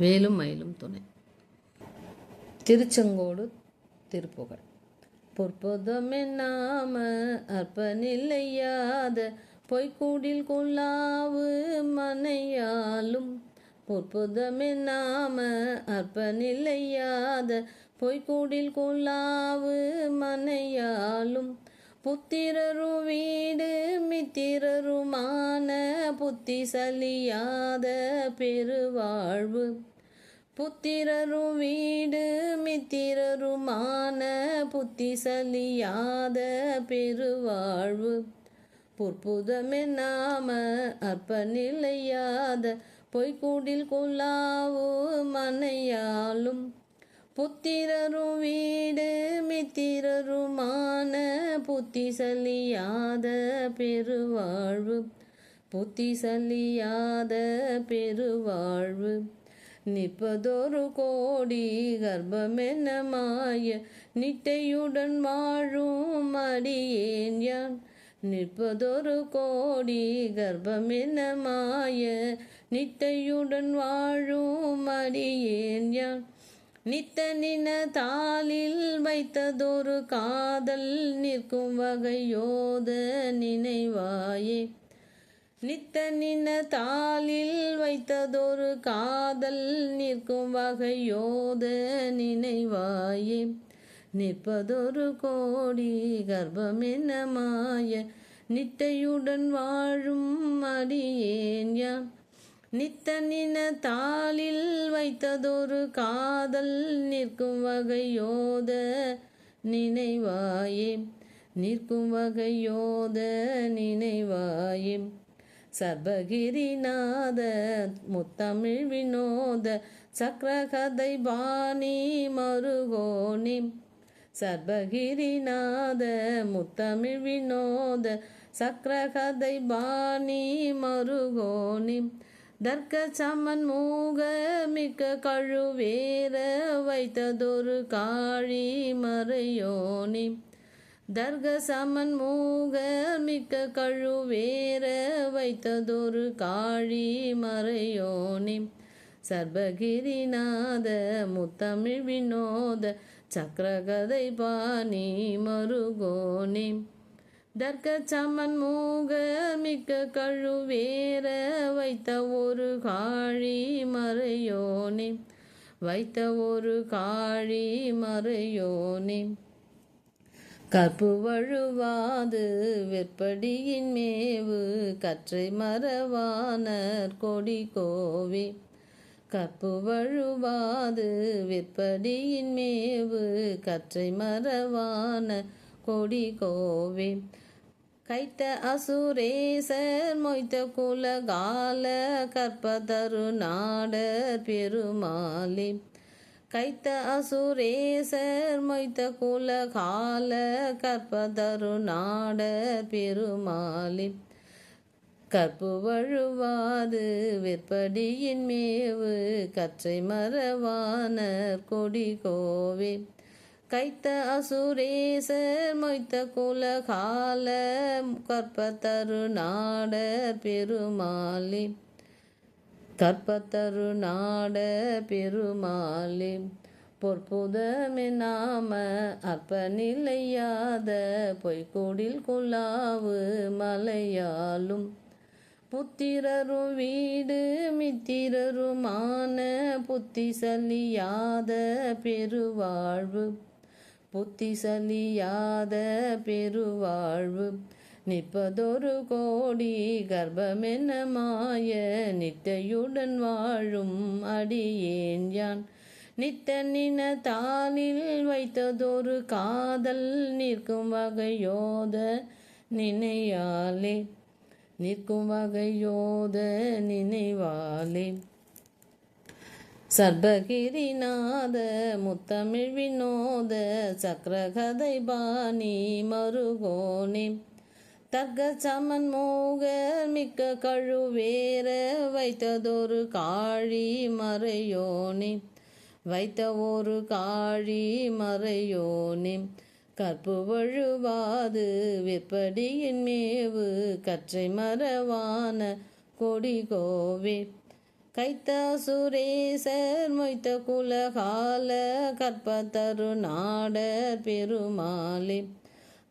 வேலும் மயிலும் துணை. திருச்செங்கோடு திருப்புகழ். பொற்புதமென்னாம அற்பநிலையாத பொய்க்கூடில் கொள்ளாவு மனையாலும் பொற்புதமென்னாம அற்பநிலையாத பொய்க்கூடில் கொள்ளாவு மனையாலும் புத்திரரு வீடு மித்திரருமான புத்தி சலியாத பெருவாழ்வு. புத்திரரும் வீடு மித்திரருமான புத்திசலியாத பெருவாழ்வு. புற்புதமென்னாம அற்பநிலையாத பொய்க்கூடில் கொள்ளாவு மனையாலும் புத்திரரும் வீடு மித்திரருமான புத்திசலியாத பெருவாழ்வு. புத்திசலியாத பெருவாழ்வு. நிற்பதொரு கோடி கர்ப்பமென்ன மாய நிட்டையுடன் வாழும் அடியேன் யான். நிற்பதொரு கோடி கர்ப்பமென்ன மாய நிட்டையுடன் வாழும் அடியேன் யான். நித்த நின தாளில் வைத்ததொரு காதல் நிற்கும் வகையோத நினைவாயே. நித்த நின தாளில் வைத்ததொரு காதல் நிற்கும் வகையோத நினைவாயே. நிற்பதொரு கோடி கர்ப்பம் என்ன மாய. நிட்டையுடன் வாழும் அடியேன் யான் நித்த நின தாளில் வைத்ததொரு காதல் நிற்கும் வகையோத நினைவாயே. நிற்கும் வகையோத நினைவாயே. சர்வகிரிநாத முத்தமிழ் வினோத சக்கரகதை பாணி மருகோணி. சர்வகிரிநாத முத்தமிழ் வினோத சக்கரகதை பாணி மருகோணி. தர்க்க சமன் மூக மிக்க கழுவேற வைத்ததொரு காழி மறையோனி தர்க சமன் மூக மிக்க கழுவேற வைத்ததொரு காழி மறையோனி. சர்வகிரிநாத முத்தமிழ் வினோத சக்கரகதை பாணி மருகோனி. தர்க்க சமன் மூக மிக்க கழுவேற வைத்த ஒரு காழி மறையோனே. வைத்த ஒரு காழி மறையோனே. கற்பு வழுவாது வெற்படியின் மேவு கற்றை மறவானர் கொடி கோவி. கற்பு வழுவாது வெற்படியின் மேவு கற்றை மறவான கொடி கோவி. கைத்த அசுரேசர் மொய்த்த குலகால கற்பதரு நாடர் பெருமாளி. கைத்த அசுரேசர் மொய்த்த குலகால கற்பதரு நாடர் பெருமாளே கற்பு வழுவாது விற்படியின் மேவு கற்றை மரவானர் கொடி கோவே கைத்த அசுரேசர் மொய்த்த குல கால கற்பத்தரு நாடர் பெருமாளே கற்பத்தரு நாட பெருமாளே பொற்புதமே நாம அற்பநிலையாத பொய்கூடில் குழாவு மலையாலும். புத்திரரும் வீடு மித்திரருமான புத்திசலியாத பெருவாழ்வு. புத்திசலியாத பெருவாழ்வு. நிற்பதொரு கோடி கர்ப்பமென்ன மாய? நித்தையுடன் வாழும் அடியேன் யான். நித்த நின தானில் வைத்ததொரு காதல் நிற்கும் வகையோத நினையாலே. நிற்கும் வகையோத நினைவாலே. சர்பகிரிநாத முத்தமிழ் வினோத சக்கரகதை பாணி மருகோனே. தர்க்க சமன் மிக்க கழுவேற வைத்ததொரு காழி மறையோனி. வைத்த ஒரு காழி மறையோனே. கற்பு வழுவாது வெப்படியின் மேவு கற்றை மரவான கொடி கோவே. கைத்த சுரேசர் மொய்த்த குலகால கற்பதரு நாடர் பெருமாளே.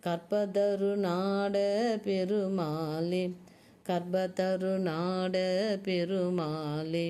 கற்பதரு நாட பெருமாளே கற்பதரு நாட பெருமாளே.